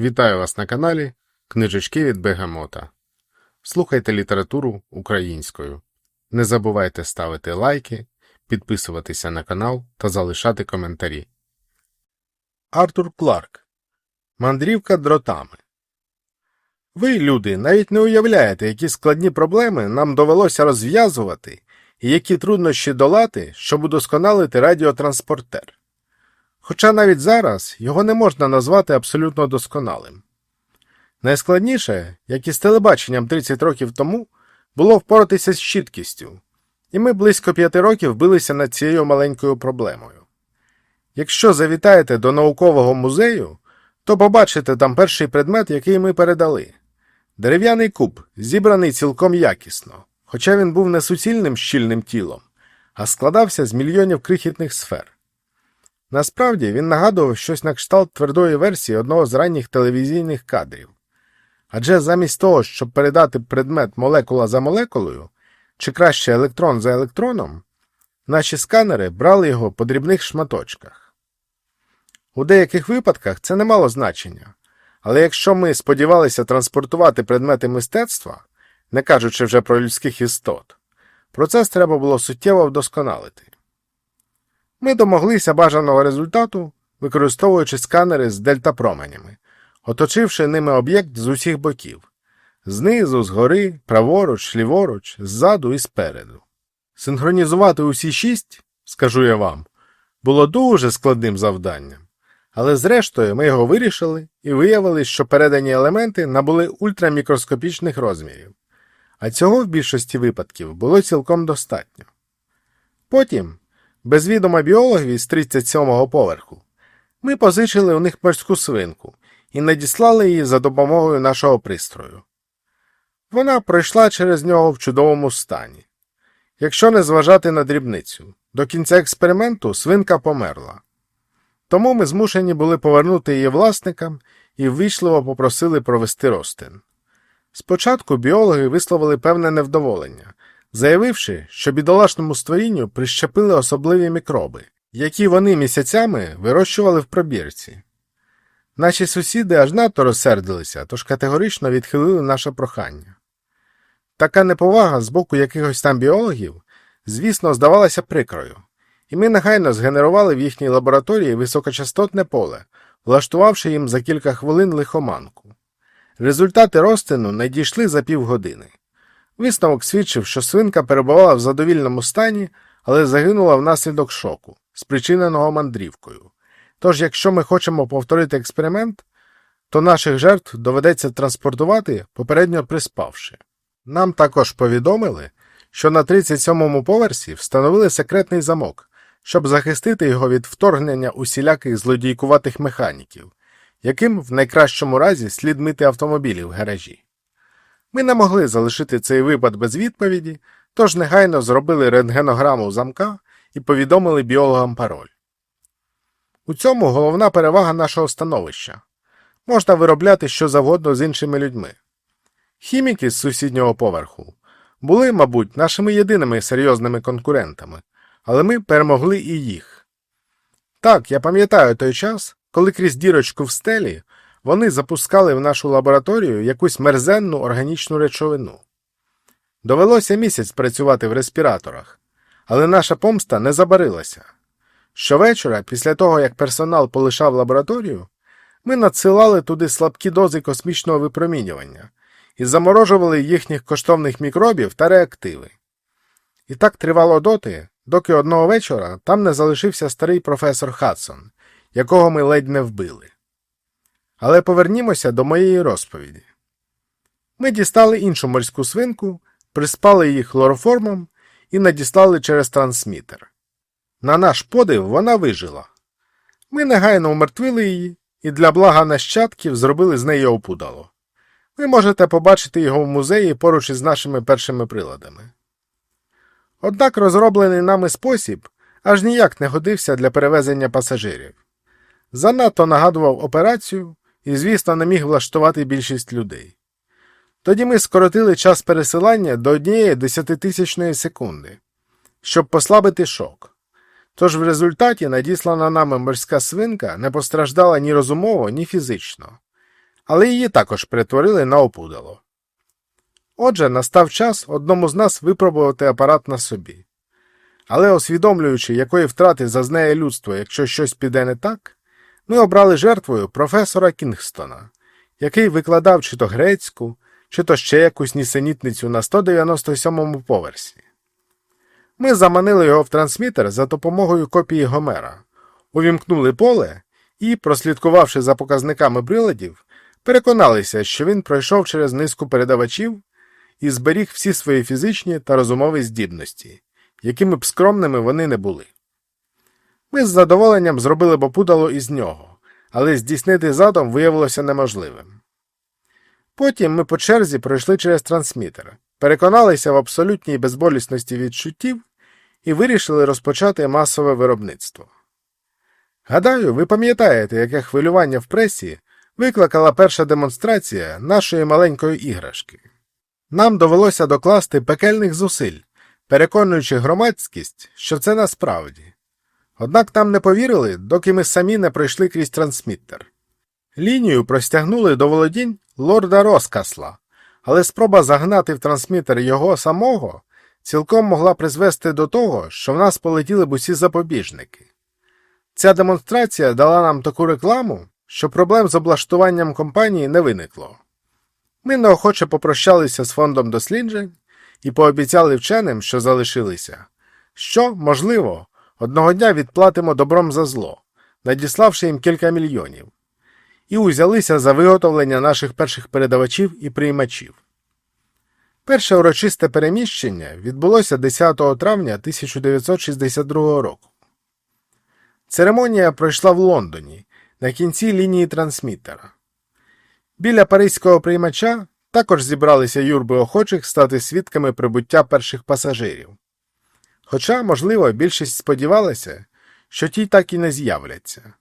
Вітаю вас на каналі Книжечки від Бегамота. Слухайте літературу українською. Не забувайте ставити лайки, підписуватися на канал та залишати коментарі. Артур Кларк Мандрівка дротами. Ви, люди, навіть не уявляєте, які складні проблеми нам довелося розв'язувати і які труднощі долати, щоб удосконалити радіотранспортер. Хоча навіть зараз його не можна назвати абсолютно досконалим. Найскладніше, як і з телебаченням 30 років тому, було впоратися з чіткістю, і ми близько п'яти років билися над цією маленькою проблемою. Якщо завітаєте до наукового музею, то побачите там перший предмет, який ми передали дерев'яний куб, зібраний цілком якісно, хоча він був не суцільним щільним тілом, а складався з мільйонів крихітних сфер. Насправді він нагадував щось на кшталт твердої версії одного з ранніх телевізійних кадрів. Адже замість того, щоб передати предмет молекула за молекулою, чи краще електрон за електроном, наші сканери брали його по дрібних шматочках. У деяких випадках це не мало значення, але якщо ми сподівалися транспортувати предмети мистецтва, не кажучи вже про людських істот, процес треба було суттєво вдосконалити. Ми домоглися бажаного результату, використовуючи сканери з дельтапроменями, оточивши ними об'єкт з усіх боків знизу, згори, праворуч, ліворуч, ззаду і спереду. Синхронізувати усі шість, скажу я вам, було дуже складним завданням, але зрештою ми його вирішили і виявили, що передані елементи набули ультрамікроскопічних розмірів, а цього в більшості випадків було цілком достатньо. Потім без відома біологів із 37-го поверху. Ми позичили у них морську свинку і надіслали її за допомогою нашого пристрою. Вона пройшла через нього в чудовому стані. Якщо не зважати на дрібницю, до кінця експерименту свинка померла. Тому ми змушені були повернути її власникам і ввічливо попросили провести розтин. Спочатку біологи висловили певне невдоволення, заявивши, що бідолашному створінню прищепили особливі мікроби, які вони місяцями вирощували в пробірці. Наші сусіди аж надто розсердилися, тож категорично відхилили наше прохання. Така неповага з боку якихось там біологів, звісно, здавалася прикрою, і ми негайно згенерували в їхній лабораторії високочастотне поле, влаштувавши їм за кілька хвилин лихоманку. Результати розтину надійшли за півгодини. Висновок свідчив, що свинка перебувала в задовільному стані, але загинула внаслідок шоку, спричиненого мандрівкою. Тож, якщо ми хочемо повторити експеримент, то наших жертв доведеться транспортувати, попередньо приспавши. Нам також повідомили, що на 37-му поверсі встановили секретний замок, щоб захистити його від вторгнення усіляких злодійкуватих механіків, яким в найкращому разі слід мити автомобілі в гаражі. Ми не могли залишити цей випад без відповіді, тож негайно зробили рентгенограму замка і повідомили біологам пароль. У цьому головна перевага нашого становища можна виробляти що завгодно з іншими людьми. Хіміки з сусіднього поверху були, мабуть, нашими єдиними серйозними конкурентами, але ми перемогли і їх. Так, я пам'ятаю той час, коли крізь дірочку в стелі вони запускали в нашу лабораторію якусь мерзенну органічну речовину. Довелося місяць працювати в респіраторах, але наша помста не забарилася. Щовечора, після того як персонал полишав лабораторію, ми надсилали туди слабкі дози космічного випромінювання і заморожували їхніх коштовних мікробів та реактиви. І так тривало доти, доки одного вечора там не залишився старий професор Хадсон, якого ми ледь не вбили. Але повернімося до моєї розповіді. Ми дістали іншу морську свинку, приспали її хлороформом і надіслали через трансмітер. На наш подив вона вижила. Ми негайно умертвили її і для блага нащадків зробили з неї опудало. Ви можете побачити його в музеї поруч із нашими першими приладами. Однак розроблений нами спосіб аж ніяк не годився для перевезення пасажирів. Занадто нагадував операцію і, звісно, не міг влаштувати більшість людей. Тоді ми скоротили час пересилання до однієї десятитисячної секунди, щоб послабити шок. Тож в результаті надіслана нами морська свинка не постраждала ні розумово, ні фізично. але її також перетворили на опудало. Отже, настав час одному з нас випробувати апарат на собі. Але усвідомлюючи, якої втрати зазнає людство, якщо щось піде не так, ми обрали жертвою професора Кінгстона, який викладав чи то грецьку, чи то ще якусь нісенітницю на 197-му поверсі. Ми заманили його в трансмітер за допомогою копії Гомера, увімкнули поле і, прослідкувавши за показниками приладів, переконалися, що він пройшов через низку передавачів і зберіг всі свої фізичні та розумові здібності, якими б скромними вони не були. Ми з задоволенням зробили б із нього, але здійснити задум виявилося неможливим. Потім ми по черзі пройшли через трансмітер, переконалися в абсолютній безболісності відчуттів і вирішили розпочати масове виробництво. Гадаю, ви пам'ятаєте, яке хвилювання в пресі викликала перша демонстрація нашої маленької іграшки. Нам довелося докласти пекельних зусиль, переконуючи громадськість, що це насправді. Однак нам не повірили, доки ми самі не пройшли крізь трансміттер. Лінію простягнули до володінь лорда Роскасла, але спроба загнати в трансмітер його самого цілком могла призвести до того, що в нас полетіли б усі запобіжники. Ця демонстрація дала нам таку рекламу, що проблем з облаштуванням компанії не виникло. Ми неохоче попрощалися з фондом досліджень і пообіцяли вченим, що залишилися, що, можливо, одного дня відплатимо добром за зло, надіславши їм кілька мільйонів, і узялися за виготовлення наших перших передавачів і приймачів. Перше урочисте переміщення відбулося 10 травня 1962 року. Церемонія пройшла в Лондоні на кінці лінії трансмітера. Біля паризького приймача також зібралися юрби охочих стати свідками прибуття перших пасажирів. Хоча, можливо, більшість сподівалася, що ті так і не з'являться.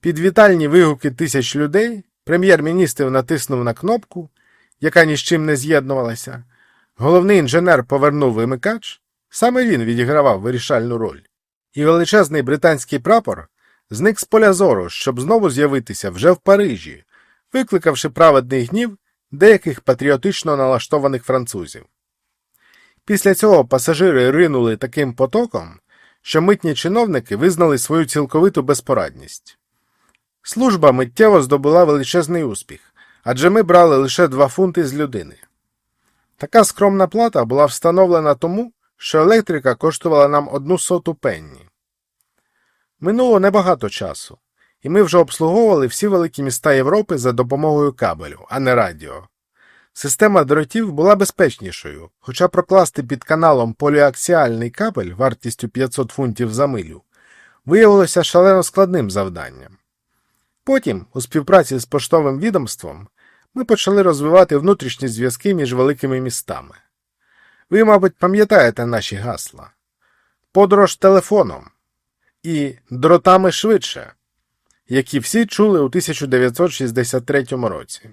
Під вітальні вигуки тисяч людей прем'єр-міністр натиснув на кнопку, яка ні з чим не з'єднувалася. Головний інженер повернув вимикач, саме він відігравав вирішальну роль, і величезний британський прапор зник з поля зору, щоб знову з'явитися вже в Парижі, викликавши праведний гнів деяких патріотично налаштованих французів. Після цього пасажири ринули таким потоком, що митні чиновники визнали свою цілковиту безпорадність. Служба миттєво здобула величезний успіх, адже ми брали лише 2 фунти з людини. Така скромна плата була встановлена тому, що електрика коштувала нам одну соту пенні. Минуло небагато часу, і ми вже обслуговували всі великі міста Європи за допомогою кабелю, а не радіо. Система дротів була безпечнішою, хоча прокласти під каналом поліаксіальний кабель вартістю 500 фунтів за милю виявилося шалено складним завданням. Потім, у співпраці з поштовим відомством, ми почали розвивати внутрішні зв'язки між великими містами. Ви, мабуть, пам'ятаєте наші гасла подорож телефоном і дротами швидше, які всі чули у 1963 році.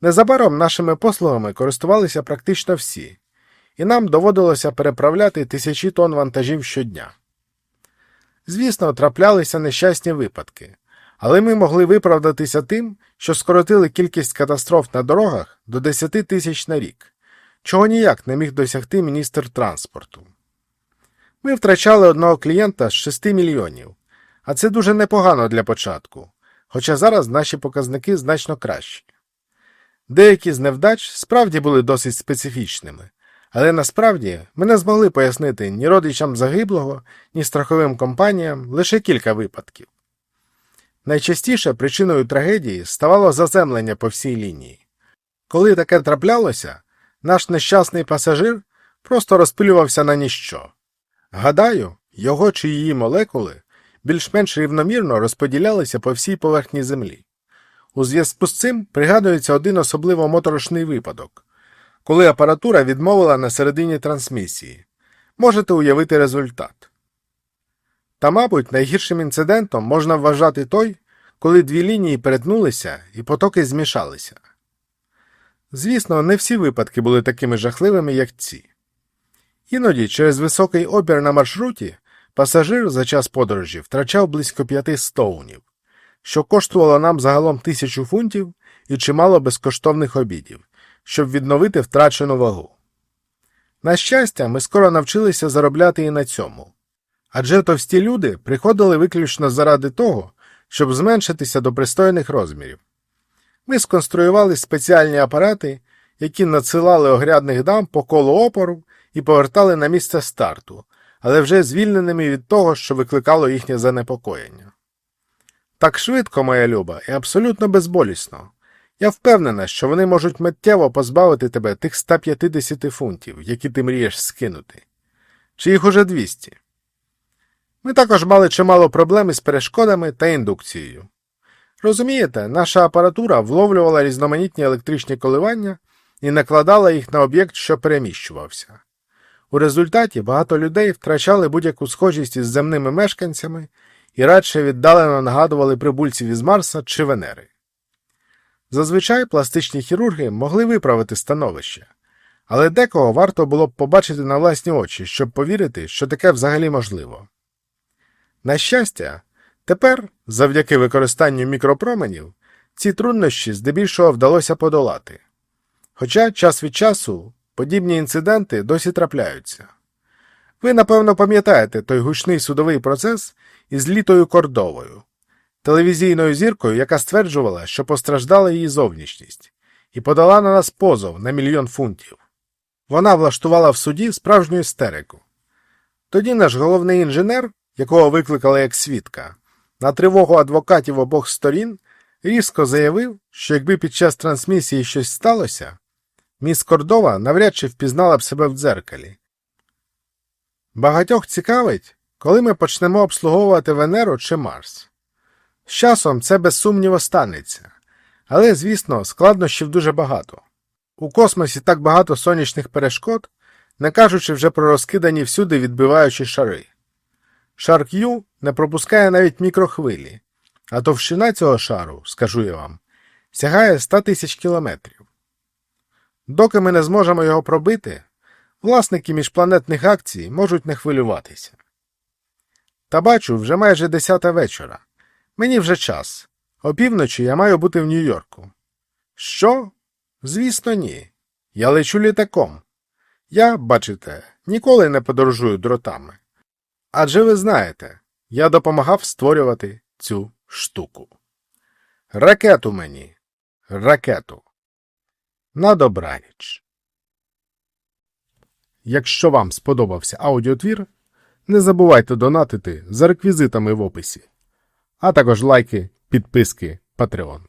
Незабаром нашими послугами користувалися практично всі, і нам доводилося переправляти тисячі тонн вантажів щодня. Звісно, траплялися нещасні випадки, але ми могли виправдатися тим, що скоротили кількість катастроф на дорогах до 10 тисяч на рік, чого ніяк не міг досягти міністр транспорту. Ми втрачали одного клієнта з 6 мільйонів, а це дуже непогано для початку, хоча зараз наші показники значно кращі. Деякі з невдач справді були досить специфічними, але насправді ми не змогли пояснити ні родичам загиблого, ні страховим компаніям лише кілька випадків. Найчастіше причиною трагедії ставало заземлення по всій лінії. Коли таке траплялося, наш нещасний пасажир просто розпилювався на ніщо. Гадаю, його чи її молекули більш-менш рівномірно розподілялися по всій поверхні Землі. У зв'язку з цим пригадується один особливо моторошний випадок, коли апаратура відмовила на середині трансмісії. Можете уявити результат. Та, мабуть, найгіршим інцидентом можна вважати той, коли дві лінії перетнулися і потоки змішалися. Звісно, не всі випадки були такими жахливими, як ці. Іноді через високий опір на маршруті пасажир за час подорожі втрачав близько п'яти стоунів, що коштувало нам загалом тисячу фунтів і чимало безкоштовних обідів, щоб відновити втрачену вагу. На щастя, ми скоро навчилися заробляти і на цьому. Адже товсті люди приходили виключно заради того, щоб зменшитися до пристойних розмірів. Ми сконструювали спеціальні апарати, які надсилали огрядних дам по колу опору і повертали на місце старту, але вже звільненими від того, що викликало їхнє занепокоєння. Так швидко, моя люба, і абсолютно безболісно. Я впевнена, що вони можуть миттєво позбавити тебе тих 150 фунтів, які ти мрієш скинути. Чи їх уже 200? Ми також мали чимало проблем із перешкодами та індукцією. Розумієте, наша апаратура вловлювала різноманітні електричні коливання і накладала їх на об'єкт, що переміщувався. У результаті багато людей втрачали будь-яку схожість із земними мешканцями і радше віддалено нагадували прибульців із Марса чи Венери. Зазвичай пластичні хірурги могли виправити становище, але декого варто було б побачити на власні очі, щоб повірити, що таке взагалі можливо. На щастя, тепер, завдяки використанню мікропроменів, ці труднощі здебільшого вдалося подолати. Хоча час від часу подібні інциденти досі трапляються. Ви, напевно, пам'ятаєте той гучний судовий процес із літою Кордовою, телевізійною зіркою, яка стверджувала, що постраждала її зовнішність, і подала на нас позов на мільйон фунтів. Вона влаштувала в суді справжню істерику. Тоді наш головний інженер, якого викликали як свідка, на тривогу адвокатів обох сторін, різко заявив, що якби під час трансмісії щось сталося, міс Кордова навряд чи впізнала б себе в дзеркалі. Багатьох цікавить, коли ми почнемо обслуговувати Венеру чи Марс. З часом це без сумніву станеться, але, звісно, складнощів дуже багато. У космосі так багато сонячних перешкод, не кажучи вже про розкидані всюди відбиваючі шари. Шар Q не пропускає навіть мікрохвилі, а товщина цього шару, скажу я вам, сягає 100 тисяч кілометрів. Доки ми не зможемо його пробити, власники міжпланетних акцій можуть не хвилюватися. Та бачу, вже майже десята вечора. Мені вже час. Опівночі я маю бути в Нью-Йорку. Що? Звісно, ні. Я лечу літаком. Я, бачите, ніколи не подорожую дротами. Адже ви знаєте, я допомагав створювати цю штуку. Ракету мені. Ракету. На добраніч. Якщо вам сподобався аудіотвір, не забувайте донатити за реквізитами в описі, а також лайки, підписки, Patreon.